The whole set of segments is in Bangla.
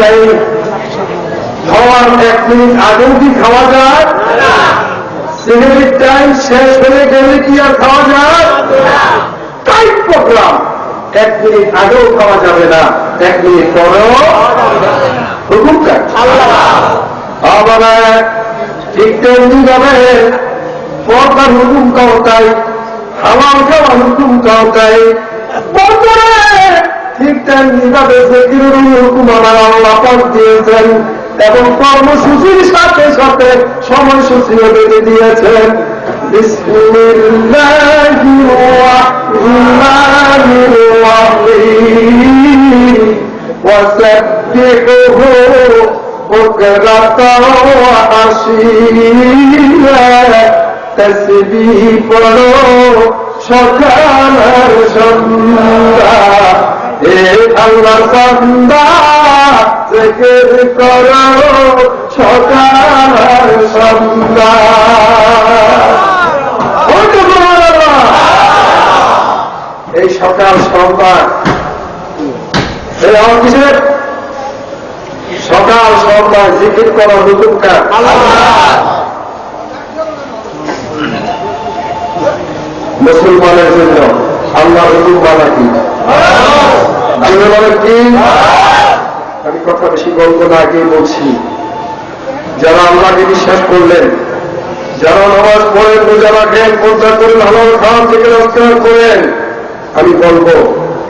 টাইম খাওয়ার এক মিনিট আগেও কি খাওয়া যায়? সিগারেট টাইম শেষ হয়ে গেলে কি আর খাওয়া যায়? টাইট প্রোগ্রাম এক মিনিট আগেও খাওয়া যাবে না। এক মিনিট পরেও হুকুম আবার ঠিক তেমনি ভাবে পর্দার হুকুম হালাল খাওয়ার হুকুম পর্দারে ঠিক তেমনিভাবে সেকিউরিটি হুকুম আল্লাপাক দিয়েছেন এবং কর্মসূচির সাথে সাথে সময়সূচিও বেঁধে দিয়েছেন। সকাল সন্ধ্যা। আল্লাহ সন্ধ্যা জিকির করো সকাল তো এই সকাল সন্ধ্যা আমার কিসের সকাল সন্ধ্যা জিকির করার হুকুম কার মুসলমানের জন্য আল্লাহ হুকুম বানা কি? আমি কথা বেশি বলব না আগেই বলছি। যারা আল্লাহকে বিশ্বাস করলেন যারা নামাজ পড়েন রোজা রাখেন পর্দা করেন হালাল খাওয়ার থেকে রক্ষা করেন আমি বলব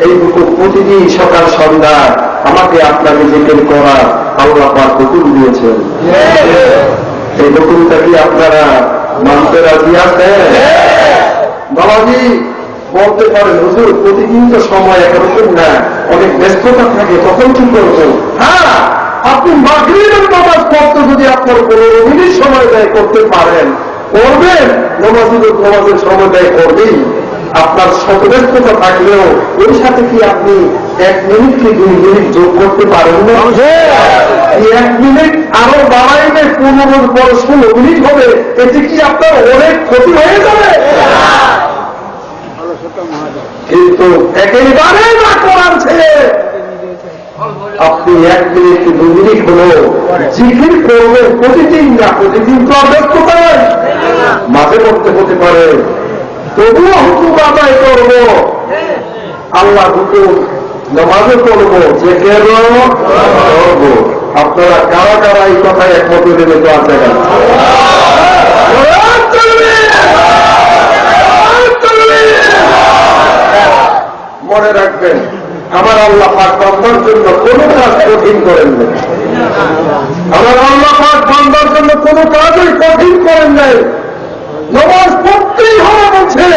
এই হুকুম প্রতিদিন সকাল সন্ধ্যা আমাকে আপনাকে জিজ্ঞেস করা আল্লাহ পাক হুকুম দিয়েছেন। এই হুকুমটা কি আপনারা মানতে রাজি আছেন? বাবাজি বলতে পারেন হুজুর প্রতিদিন তো সময় একরকম না অনেক ব্যস্ততা থাকে তখন কি করব? হ্যাঁ আপনি মাগরিবের নামাজ পড়তে যদি আপনার পনেরো মিনিট সময় ব্যয় করতে পারেন করবেন নামাজ নামাজের সময় ব্যয় করবেই। আপনার শত ব্যস্ততা থাকলেও ওই সাথে কি আপনি এক মিনিট কি দুই মিনিট যোগ করতে পারেন না? এই এক মিনিট আরও বাড়াইলে পনেরো পর ষোলো মিনিট হবে এতে কি আপনার অনেক ক্ষতি হয়ে যাবে? কিন্তু একেবারে না করার ছেলে আপনি এক মিনিট দু মিনিট হলো জিকির করবেন প্রতিদিন না প্রতিদিন তো ব্যস্ততা নয় মাঝে মধ্যে হতে পারে। তবুও হুকুম আদায় করব। আল্লাহ হুকুম নামাজও করব যে কেন করব। আপনারা কারা কারা এই কথায় একমত দেবে তো আছে মনে রাখবেন, আমার আল্লাহ পাক বান্দার জন্য কোনো কাজ কঠিন করেন নাই। আমার আল্লাহ পাক বান্দার জন্য কোনো কাজই কঠিন করেন নাই। নমাজ পড়তেই হবে বলছে,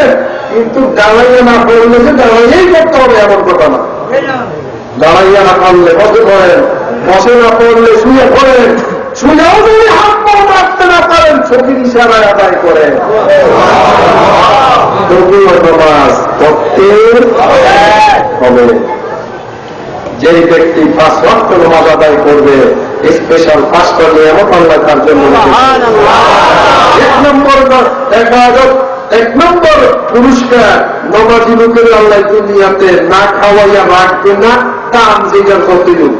কিন্তু দাঁড়াইয়ে না পড়লে যে দাঁড়াইয়েই করতে হবে এমন কথা না। দাঁড়াইয়া না পারলে বসে পড়েন, বসে না পড়লে শুয়ে পড়েন। শুয়েও যদি হাত পা রাখতে না পারেন চোখের ইশারায় আদায় করেন তবুও হবে। যে ব্যক্তি পাঁচ রক্ত নামাজ আদায় করবে স্পেশাল পাঁচটা নিয়ামত আল্লাহ তার জন্য এক নম্বর এক নম্বর পুরস্কার। নমাজি লোকের আল্লাহ দুনিয়াতে না খাওয়াইয়া রাখবে না তাম জিজ্ঞাসা করতে দেব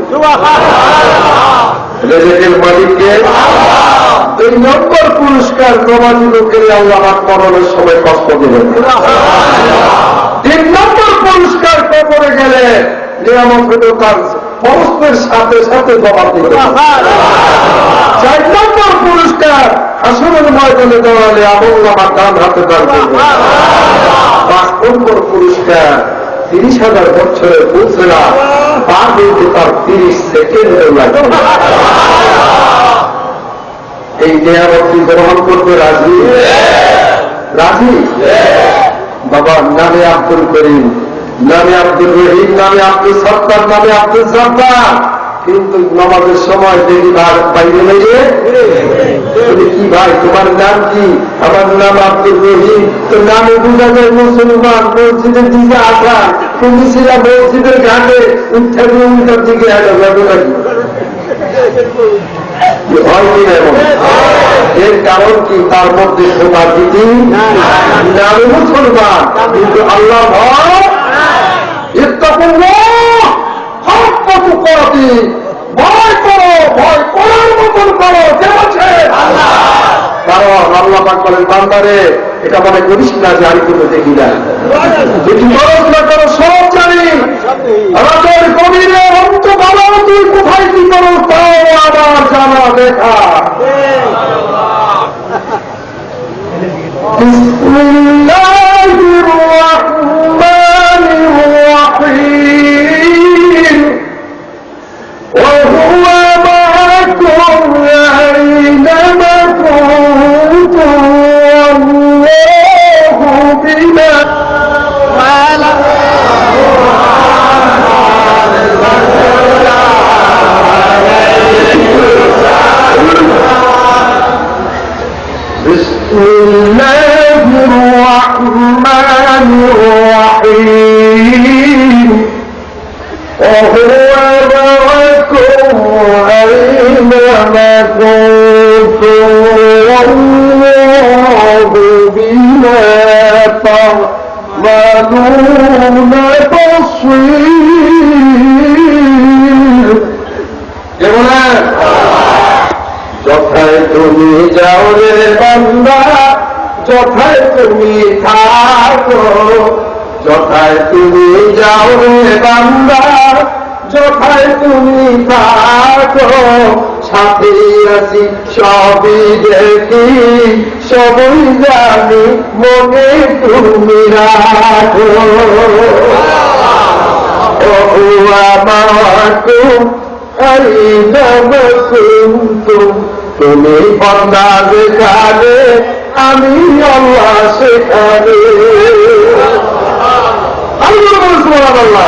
রেজেকের মালিককে দুই নম্বর পুরস্কার নমাজি লোকের আল্লাহ মরণের সময় কষ্ট দেবেন। তিন নম্বর পুরস্কার কবরে গেলে নিয়ামত হলো তার পরস্পরের সাথে সাথে জবাব দিতে চার নম্বর পুরস্কার আসনের ময়দানে দাঁড়ালে আমল আমার ডান হাতে দান পাঁচ নম্বর পুরস্কার তিরিশ হাজার বছরের পৌঁছেরা তার তিরিশ এই নিয়ামতটি গ্রহণ করতে রাজি? রাজি? বাবা, নামে আব্দুল করিম, নামে আব্দুল রহিম, নামে আব্দুল সত্তার, নামে আব্দুল সত্তার। কিন্তু নামাজের সময় দেখি ভাগ বাইরে লেগে তুমি কি ভাই, তোমার নাম কি? আমার নাম আব্দুল রহিম। তো নামে যায় মুসলমান মসজিদের দিকে আসা তুমি ছিলা মসজিদের ঘাটে উঠে উল্টার দিকে নাকি? হয় কি? এর কারণ কি? তার মধ্যে শোভা দিদি নামে মুসলমান, কিন্তু আল্লাহ ভয়? ভয় করো, ভয় করার মতন করো, কে বলছে? কারণ আল্লাহ পাক বলেন বান্দারে এটা মনে করিস না যে আমি তোকে দেখি না। যদি পড়াশোনা করো সব জানি। রাতের কবিরে অন্ত তুই কোথায় কি করো তাও আবার জানা দেখা تعملون بصير কেমন যথায় তুমি যাও রে বান্দা যথায় তুমি থাকো যথায় তুমি যাও রে বান্দা যথায় তুমি থাকো সাথে আছি সবই দেখি, সবই জানি, মনে তুমি রাখো। তুমি। বন্দা যেখানে, আমি আল্লাহ সেখানে। আমি বলছিলাম আল্লাহ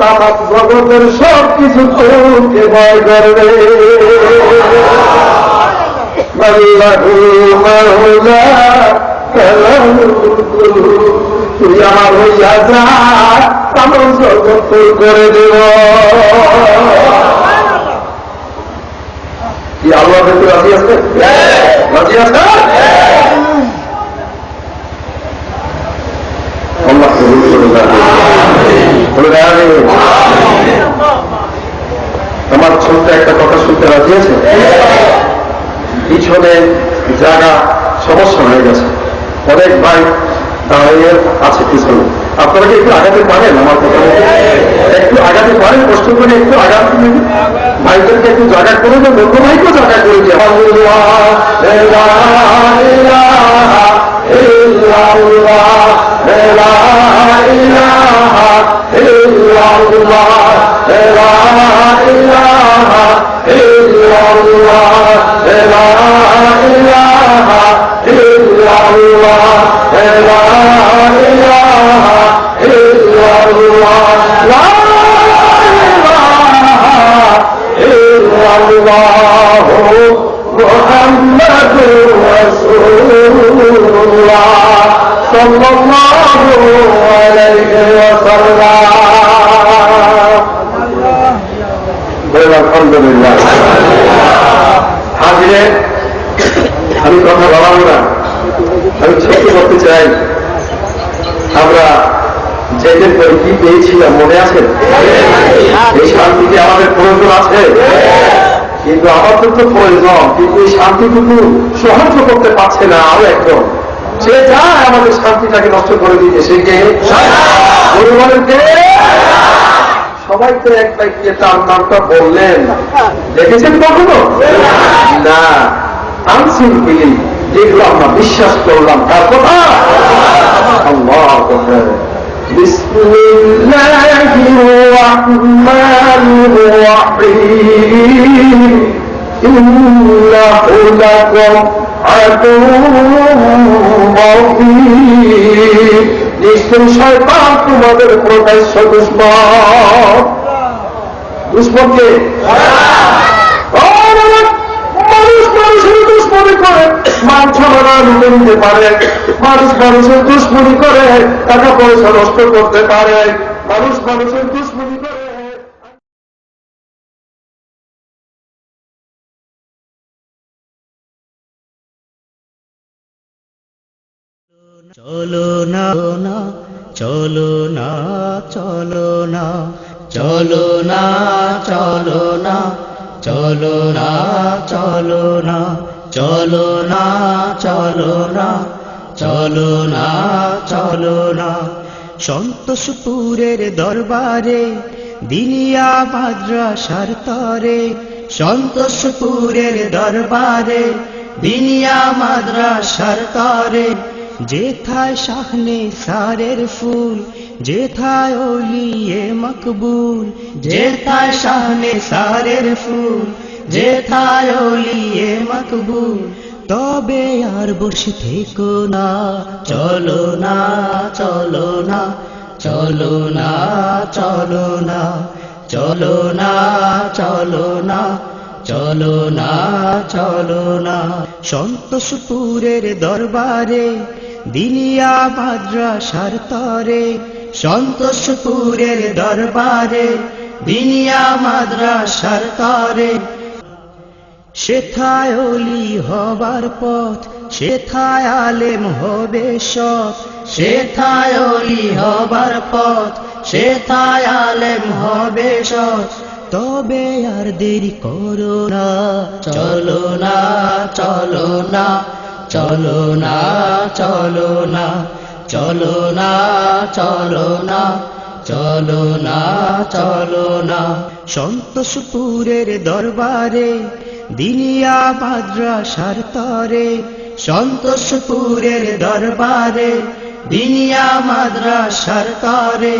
তাহার জগতের সব কিছু তোকে ভয় করবে। তুই আমার হইয়া যা করে দেব। কি আল্লাহ দেখতে রাজি আছে রাজি আছে আল্লাহ কবুল করে দেন। বলে দেন, আমার ছোট্ট করতে রাজি আছে পিছনে জায়গা সমস্যা হয়ে গেছে অনেক বাইক দাঁড়িয়ে আছে পিছনে আপনারা কি একটু আগাতে পারেন আমার কথা একটু আগাতে পারেন কষ্ট করে একটু আগাতে ভাইদেরকে একটু জায়গা করে দেন অন্য ভাইকেও জায়গা করে দিয়ে আল্লাহ الحمد لله আমি কথা বলাবো না। আমি ছোট করতে চাই, আমরা যেদিন পরে কি পেয়েছিলাম, মনে আছে? এই শান্তিতে আমাদের প্রয়োজন আছে। কিন্তু আমাদের তো প্রয়োজন, কিন্তু এই শান্তিটুকু সহ্য করতে পারছে না আরও একজন। সে চায় আমাদের শান্তিটাকে নষ্ট করে দিতে, সে কে? পরিবারের কে? সবাই তো এক ব্যক্তি তার নামটা বললেন। দেখেছেন কখনো? না। আনসিন ফিলিং দেখলাম না বিশ্বাস করলাম তার কথা আল্লাহ بسم الله الرحمن الرحيم إنه لكم عدو مبين নিশ্চয় শয়তান তোমাদের প্রকাশ্য দুশ্মন দুশ্মনকে দুশ্মনী করে মান ক্ষমতা লুটে নিতে পারে। মানুষ মানুষের দুশ্মনী করে, টাকা পয়সা নষ্ট করতে পারে। মানুষ মানুষের দুশ্মনী করে। চলো না চলো না চলো না চলো না চলো না চলো না চলো না। চলো না চলো না চলো না চলো না। সন্তোষপুরের দরবারে দিনিয়া মাদ্রাসার তরে, সন্তোষপুরের দরবারে দিনিয়া মাদ্রাসার তরে। যেথায় শাহনে সারের ফুল, যেথায় ওলিয়ে মকবুল, যেথায় শাহনে সারের ফুল যেথায় ওলিয়ে মকবুল তবে আর বসে থেকো না। চলো না চলো না চলো না চলো না চলো না চলো না চলো না চলো না। সন্তোষপুরের দরবারে দিনিয়া মাদ্রাসার তরে। সন্তোষপুরের দরবারে দিনিয়া মাদ্রাসার তরে। সেথায় অলি হবার পথ, সেথায় আলেম হবে সৎ। সেথায় অলি হবার পথ, সেথায় আলেম হবে সৎ। তবে আর দেরি করো না, চলো না চলো না চলো না চলো না চলো না চলো না চলো না চলো না। সন্তোষপুরের দরবারে দিনিয়া মাদ্রাসার তরে, সন্তোষপুরের দরবারে দিনিয়া মাদ্রাসার তরে।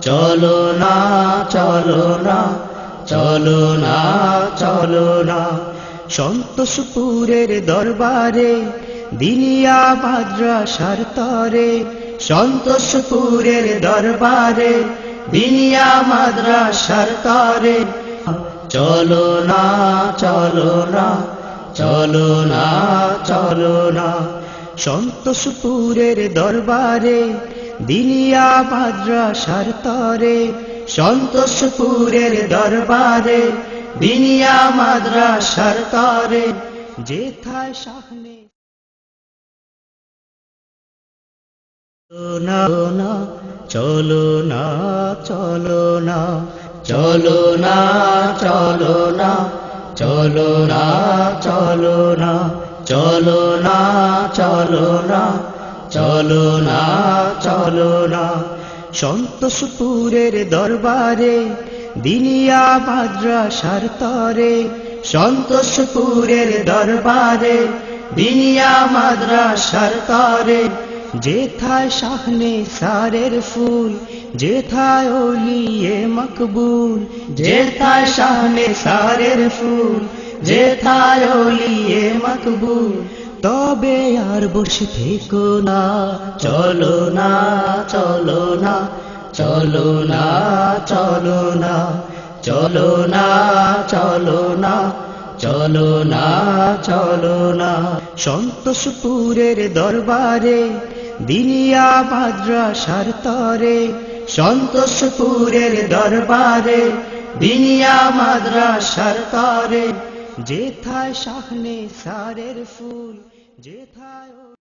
চলো না চলো না চলো না চলো না, সন্তোষপুরের দরবারে দিনিয়া মাদ্রাসার তরে, সন্তোষপুরের দরবারে দিনিয়া মাদ্রাসার তরে। চলো না চলো না চলো না চলো না। সন্তোষপুরের দরবারে দিনিয়া মাদ্রাসার তরে। সন্তোষপুরের দরবারে দিনিয়া মাদ্রাসার তরে। যেথায় শাহনে না না, চলো না চলো না চলো না চলো না চলো না চলো না চলো না চলো না চলো না চলো না। সন্তোষপুরের দরবারে দিনিয়া মাদ্রাসার তরে, সন্তোষপুরের দরবারে দিনিয়া মাদ্রাসার তরে, যেথায় শাহনে সারের ফুল যেথায় ওলিয়ে মকবুল, যেথায় শাহনে সারের ফুল, যেথায় ওলিয়ে মকবুল, তবে আর বসে থেকো না, চলো না চলো না চলো না চলো না চলো না চলো না চলো না চলো না। সন্তোষপুরের দরবারে দিনিয়া মাদ্রাসার তরে সন্তোষপুরের দরবারে দিনিয়া মাদ্রাসার তরে। যেথায় সাহনে সারের ফুল যেথায়